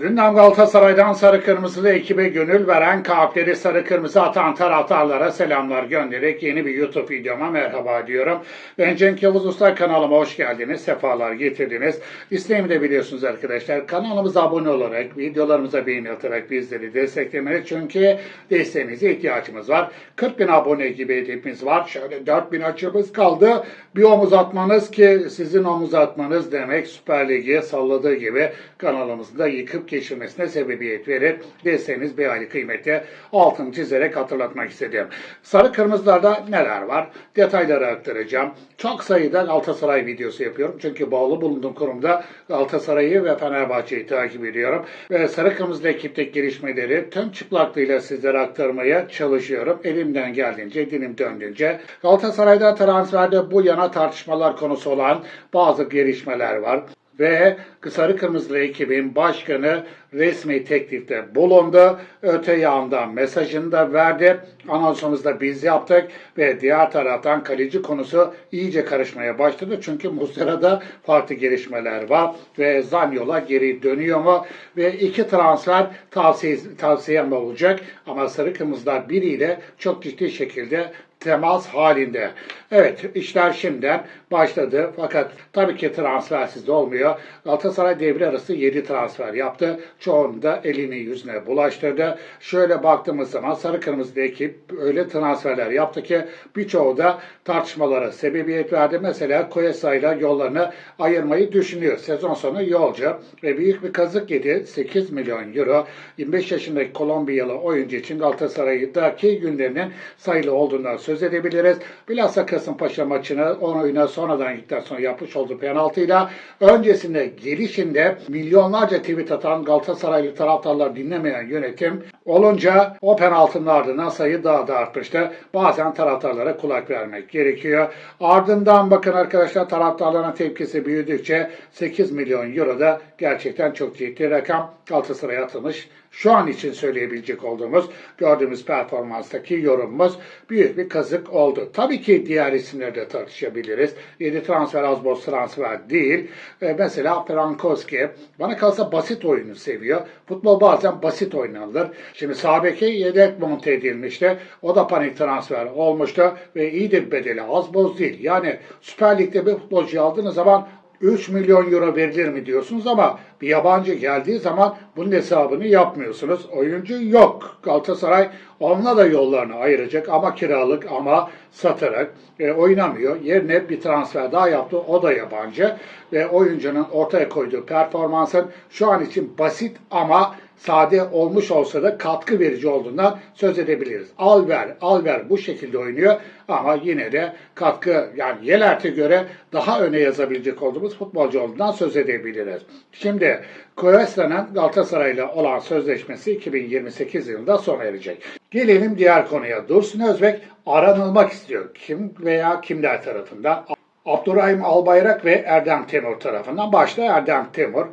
Gündem Galatasaray'dan sarı kırmızılı ekibe gönül veren kalpleri sarı kırmızı atan taraftarlara selamlar göndererek yeni bir YouTube videoma merhaba diyorum. Ben Cenk Yavuz Usta kanalıma hoş geldiniz, sefalar getirdiniz. İsteğimi de biliyorsunuz arkadaşlar. Kanalımıza abone olarak, videolarımıza beğeni atarak bizleri desteklemeli. Çünkü desteğinize ihtiyacımız var. 40 bin abone gibi hedefimiz var. Şöyle 4 bin açımız kaldı. Bir omuz atmanız ki sizin omuz atmanız demek Süper Lig'i salladığı gibi kanalımızı da yıkıp geçirmesine sebebiyet verir. Desteğiniz bir ayrı kıymetli. Altını çizerek hatırlatmak istedim. Sarı kırmızılarda neler var? Detayları aktaracağım. Çok sayıda Galatasaray videosu yapıyorum. Çünkü bağlı bulunduğum kurumda Galatasaray'ı ve Fenerbahçe'yi takip ediyorum. Ve sarı kırmızı ekipteki gelişmeleri tüm çıplaklığıyla sizlere aktarmaya çalışıyorum. Elimden geldiğince, dilim döndüğünce. Galatasaray'da transferde bu yana tartışmalar konusu olan bazı gelişmeler var ve Sarı Kırmızılı ekibin başkanı resmi teklifte bulundu. Öte yandan mesajını da verdi. Anonsumuzu da biz yaptık ve diğer taraftan kaleci konusu iyice karışmaya başladı. Çünkü Muslera'da farklı gelişmeler var ve Zanyol'a geri dönüyor mu? Ve iki transfer tavsiye, tavsiyem olacak ama Sarı Kırmızılar biriyle çok ciddi şekilde temas halinde. Evet işler şimdiden başladı fakat tabii ki transfersiz de olmuyor. Galatasaray devre arası 7 transfer yaptı. Çoğunu da elini yüzüne bulaştırdı. Şöyle baktığımız zaman sarı kırmızı ekip öyle transferler yaptı ki birçoğu da tartışmalara sebebiyet verdi. Mesela Koyesa ile yollarını ayırmayı düşünüyor. Sezon sonu yolcu ve büyük bir kazık yedi. 8 milyon euro 25 yaşındaki Kolombiyalı oyuncu için Galatasaray'daki günlerinin sayılı olduğundan söz edebiliriz. Bilhassa Kasımpaşa maçını 10 oyuna sonradan gittikten sonra yapmış olduğu penaltıyla öncesinde gelişinde milyonlarca tweet atan Galatasaraylı taraftarlar dinlemeyen yönetim olunca o penaltının ardından sayı daha da artmıştı. Bazen taraftarlara kulak vermek gerekiyor. Ardından bakın arkadaşlar taraftarların tepkisi büyüdükçe 8 milyon euro da gerçekten çok ciddi rakam Galatasaray'a atılmış. Şu an için söyleyebilecek olduğumuz gördüğümüz performanstaki yorumumuz büyük bir kazık oldu. Tabii ki diğer isimleri de tartışabiliriz. 7 transfer az boz transfer değil. Ee, mesela Frankowski bana kalsa basit oyunu seviyor. Futbol bazen basit oynanılır. Şimdi Sabek'e yedek monte edilmişti. O da panik transfer olmuştu ve iyi de bir bedeli az boz değil. Yani Süper Lig'de bir futbolcu aldığınız zaman 3 milyon euro verilir mi diyorsunuz ama bir yabancı geldiği zaman bunun hesabını yapmıyorsunuz. Oyuncu yok. Galatasaray onunla da yollarını ayıracak ama kiralık ama satarak e, oynamıyor. Yerine bir transfer daha yaptı. O da yabancı ve oyuncunun ortaya koyduğu performansın şu an için basit ama sade olmuş olsa da katkı verici olduğundan söz edebiliriz. Alver, Alver bu şekilde oynuyor ama yine de katkı yani Yelert'e göre daha öne yazabilecek olduğumuz futbolcu olduğundan söz edebiliriz. Şimdi Cuesta'nın Galatasaray'la olan sözleşmesi 2028 yılında sona erecek. Gelelim diğer konuya. Dursun Özbek aranılmak istiyor. Kim veya kimler tarafından? Abdurrahim Albayrak ve Erdem Temur tarafından. Başta Erdem Temur.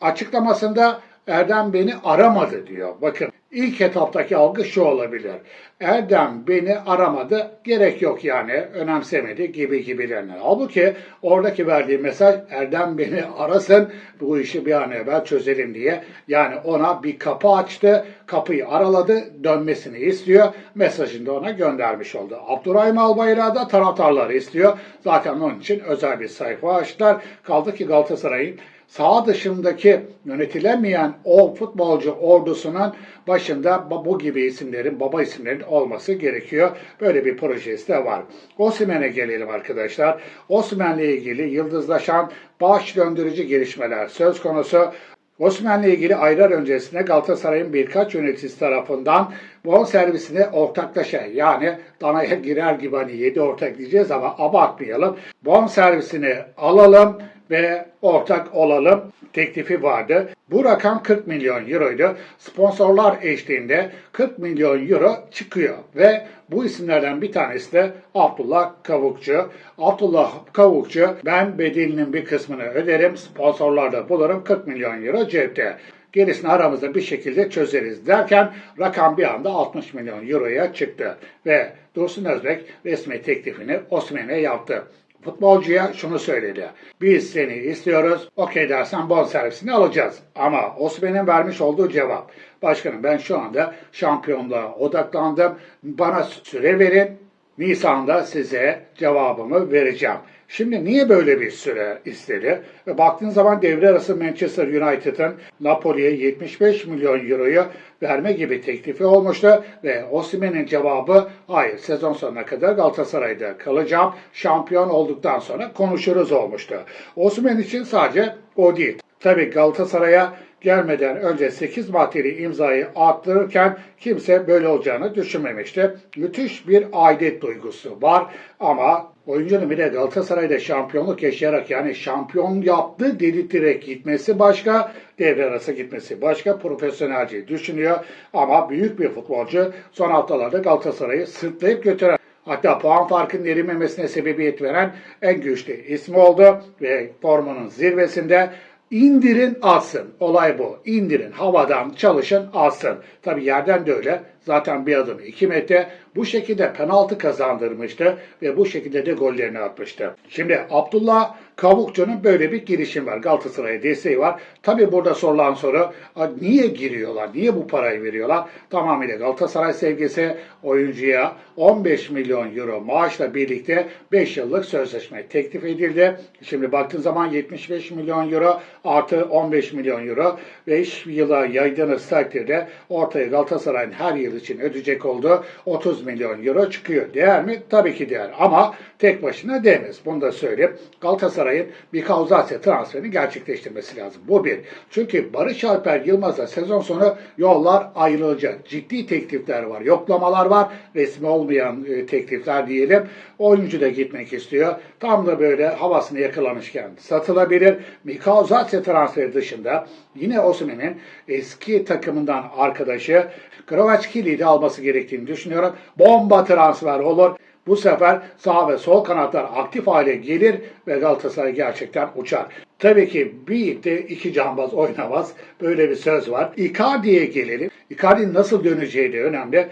Açıklamasında Erdem beni aramadı diyor. Bakın ilk etaptaki algı şu olabilir. Erdem beni aramadı, gerek yok yani, önemsemedi gibi gibilerine. Halbuki oradaki verdiği mesaj Erdem beni arasın, bu işi bir an evvel çözelim diye. Yani ona bir kapı açtı, kapıyı araladı, dönmesini istiyor. Mesajını da ona göndermiş oldu. Abdurrahim Albayrak'ı da taraftarları istiyor. Zaten onun için özel bir sayfa açtılar. Kaldı ki Galatasaray'ın sağ dışındaki yönetilemeyen o futbolcu ordusunun başında bu gibi isimlerin, baba isimlerin olması gerekiyor. Böyle bir projesi de var. Osimhen'e gelelim arkadaşlar. Osimhen'le ilgili yıldızlaşan baş döndürücü gelişmeler söz konusu. Osman'la ilgili aylar öncesinde Galatasaray'ın birkaç yöneticisi tarafından bon servisine ortaklaşa yani danaya girer gibi hani 7 ortak diyeceğiz ama abartmayalım. Bon servisini alalım ve ortak olalım teklifi vardı. Bu rakam 40 milyon euroydu. Sponsorlar eşliğinde 40 milyon euro çıkıyor ve bu isimlerden bir tanesi de Abdullah Kavukçu. Abdullah Kavukçu ben bedelinin bir kısmını öderim, sponsorlarda bulurum 40 milyon euro cepte. Gerisini aramızda bir şekilde çözeriz derken rakam bir anda 60 milyon euroya çıktı. Ve Dursun Özbek resmi teklifini Osman'e yaptı. Futbolcuya şunu söyledi. Biz seni istiyoruz. Okey dersen bonservisini alacağız. Ama Osman'ın vermiş olduğu cevap. Başkanım ben şu anda şampiyonluğa odaklandım. Bana süre verin. Nisan'da size cevabımı vereceğim. Şimdi niye böyle bir süre istedi? Ve baktığın zaman devre arası Manchester United'ın Napoli'ye 75 milyon euroyu verme gibi teklifi olmuştu ve Osimhen'in cevabı hayır sezon sonuna kadar Galatasaray'da kalacağım. Şampiyon olduktan sonra konuşuruz olmuştu. Osimhen için sadece o değil. Tabii Galatasaray'a gelmeden önce 8 maddeli imzayı attırırken kimse böyle olacağını düşünmemişti. Müthiş bir aidet duygusu var ama oyuncunun bir de Galatasaray'da şampiyonluk yaşayarak yani şampiyon yaptı dedirterek gitmesi başka, devre arası gitmesi başka, profesyonelce düşünüyor ama büyük bir futbolcu son haftalarda Galatasaray'ı sırtlayıp götüren Hatta puan farkının erimemesine sebebiyet veren en güçlü ismi oldu ve formunun zirvesinde indirin alsın. Olay bu. İndirin. Havadan çalışın alsın. Tabi yerden de öyle. Zaten bir adım 2 metre. Bu şekilde penaltı kazandırmıştı ve bu şekilde de gollerini atmıştı. Şimdi Abdullah Kavukçu'nun böyle bir girişim var. Galatasaray'a desteği var. Tabi burada sorulan soru niye giriyorlar? Niye bu parayı veriyorlar? Tamamıyla Galatasaray sevgisi oyuncuya 15 milyon euro maaşla birlikte 5 yıllık sözleşme teklif edildi. Şimdi baktığın zaman 75 milyon euro artı 15 milyon euro 5 yıla yaydığınız takdirde ortaya Galatasaray'ın her yıl için ödeyecek olduğu 30 milyon euro çıkıyor. Değer mi? Tabii ki değer. Ama tek başına değmez. Bunu da söyleyeyim. Galatasaray'ın bir Kauzasya transferini gerçekleştirmesi lazım. Bu bir. Çünkü Barış Alper Yılmaz'la sezon sonu yollar ayrılacak. Ciddi teklifler var. Yoklamalar var. Resmi olmayan e, teklifler diyelim. Oyuncu da gitmek istiyor. Tam da böyle havasını yakalamışken satılabilir. Mikao Zatse transferi dışında yine Osimhen'in eski takımından arkadaşı Kravachkili'yi de alması gerektiğini düşünüyorum. Bomba transfer olur. Bu sefer sağ ve sol kanatlar aktif hale gelir ve Galatasaray gerçekten uçar. Tabii ki bir ipte iki cambaz oynamaz. Böyle bir söz var. Icardi'ye gelelim. Icardi'nin nasıl döneceği de önemli.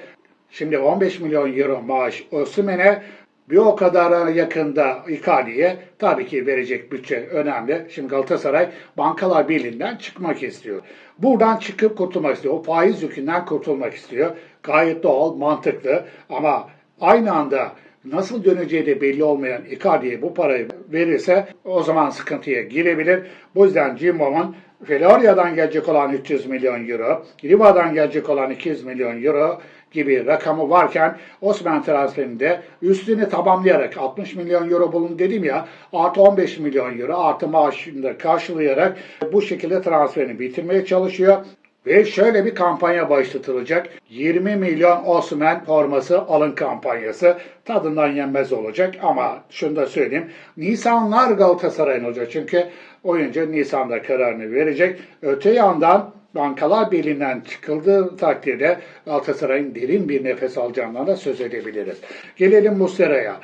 Şimdi 15 milyon euro maaş Osimhen'e bir o kadar yakında Icardi'ye tabii ki verecek bütçe önemli. Şimdi Galatasaray Bankalar Birliği'nden çıkmak istiyor. Buradan çıkıp kurtulmak istiyor. O faiz yükünden kurtulmak istiyor. Gayet doğal, mantıklı ama aynı anda nasıl döneceği de belli olmayan Icardi'ye bu parayı verirse o zaman sıkıntıya girebilir. Bu yüzden Cimbom'un Florya'dan gelecek olan 300 milyon euro, Riva'dan gelecek olan 200 milyon euro gibi rakamı varken Osman transferinde üstünü tamamlayarak 60 milyon euro bulun dedim ya artı 15 milyon euro artı maaşını da karşılayarak bu şekilde transferini bitirmeye çalışıyor. Ve şöyle bir kampanya başlatılacak. 20 milyon Osman forması alın kampanyası. Tadından yenmez olacak ama şunu da söyleyeyim. Nisanlar Galatasaray'ın olacak. Çünkü oyuncu Nisan'da kararını verecek. Öte yandan Bankalar Birliği'nden çıkıldığı takdirde Galatasaray'ın derin bir nefes alacağından da söz edebiliriz. Gelelim Muslera'ya.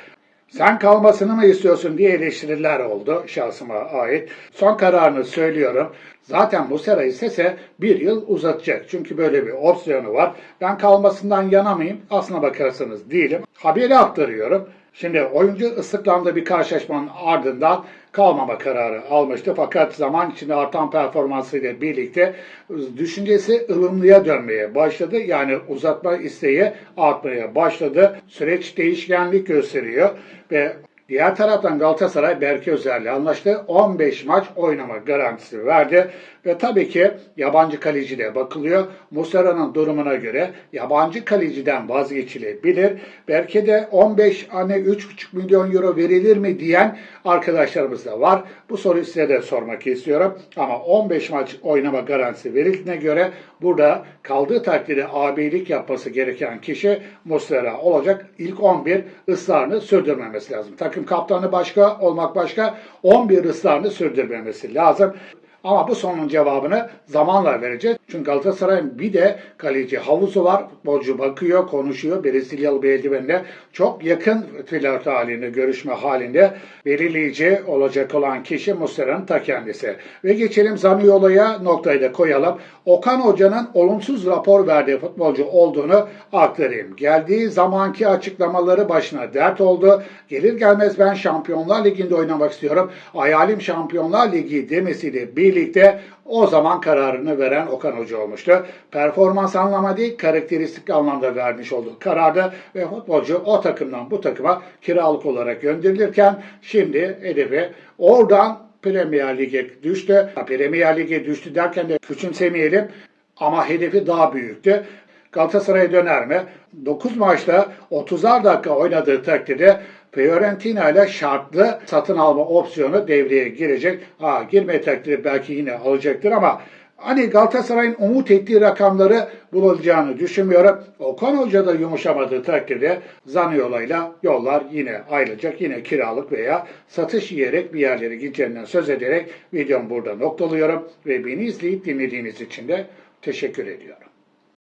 Sen kalmasını mı istiyorsun diye eleştiriler oldu şahsıma ait. Son kararını söylüyorum. Zaten Muslera istese bir yıl uzatacak. Çünkü böyle bir opsiyonu var. Ben kalmasından yanamayayım. Aslına bakarsanız değilim. Haberi aktarıyorum. Şimdi oyuncu ıslıklandığı bir karşılaşmanın ardından kalmama kararı almıştı. Fakat zaman içinde artan performansıyla birlikte düşüncesi ılımlıya dönmeye başladı. Yani uzatma isteği artmaya başladı. Süreç değişkenlik gösteriyor ve Diğer taraftan Galatasaray Berke Özer'le anlaştı. 15 maç oynama garantisi verdi. Ve tabii ki yabancı kaleci bakılıyor. Muslera'nın durumuna göre yabancı kaleciden vazgeçilebilir. Berke de 15 hani 3,5 milyon euro verilir mi diyen arkadaşlarımız da var. Bu soruyu size de sormak istiyorum. Ama 15 maç oynama garantisi verildiğine göre burada kaldığı takdirde abilik yapması gereken kişi Muslera olacak. İlk 11 ısrarını sürdürmemesi lazım. Takım kaptanı başka olmak başka 11 ısrarını sürdürmemesi lazım. Ama bu sorunun cevabını zamanla vereceğiz. Çünkü Galatasaray'ın bir de kaleci havuzu var. Futbolcu bakıyor, konuşuyor. Brezilyalı bir eldivenle çok yakın flört halinde, görüşme halinde belirleyici olacak olan kişi Muslera'nın ta kendisi. Ve geçelim Zaniolo'ya noktayı da koyalım. Okan Hoca'nın olumsuz rapor verdiği futbolcu olduğunu aktarayım. Geldiği zamanki açıklamaları başına dert oldu. Gelir gelmez ben Şampiyonlar Ligi'nde oynamak istiyorum. Hayalim Şampiyonlar Ligi demesiyle birlikte o zaman kararını veren Okan Hoca olmuştu. Performans anlamda değil, karakteristik anlamda vermiş olduğu karardı ve futbolcu o takımdan bu takıma kiralık olarak gönderilirken şimdi hedefi oradan Premier Lig'e düştü. Premier Lig'e düştü derken de küçümsemeyelim ama hedefi daha büyüktü. Galatasaray'a döner mi? 9 maçta 30'ar dakika oynadığı takdirde Fiorentina ile şartlı satın alma opsiyonu devreye girecek. Ha girme takdirde belki yine alacaktır ama hani Galatasaray'ın umut ettiği rakamları bulacağını düşünmüyorum. Okan Hoca da yumuşamadığı takdirde Zaniolo'yla yollar yine ayrılacak. Yine kiralık veya satış yiyerek bir yerlere gideceğinden söz ederek videomu burada noktalıyorum. Ve beni izleyip dinlediğiniz için de teşekkür ediyorum.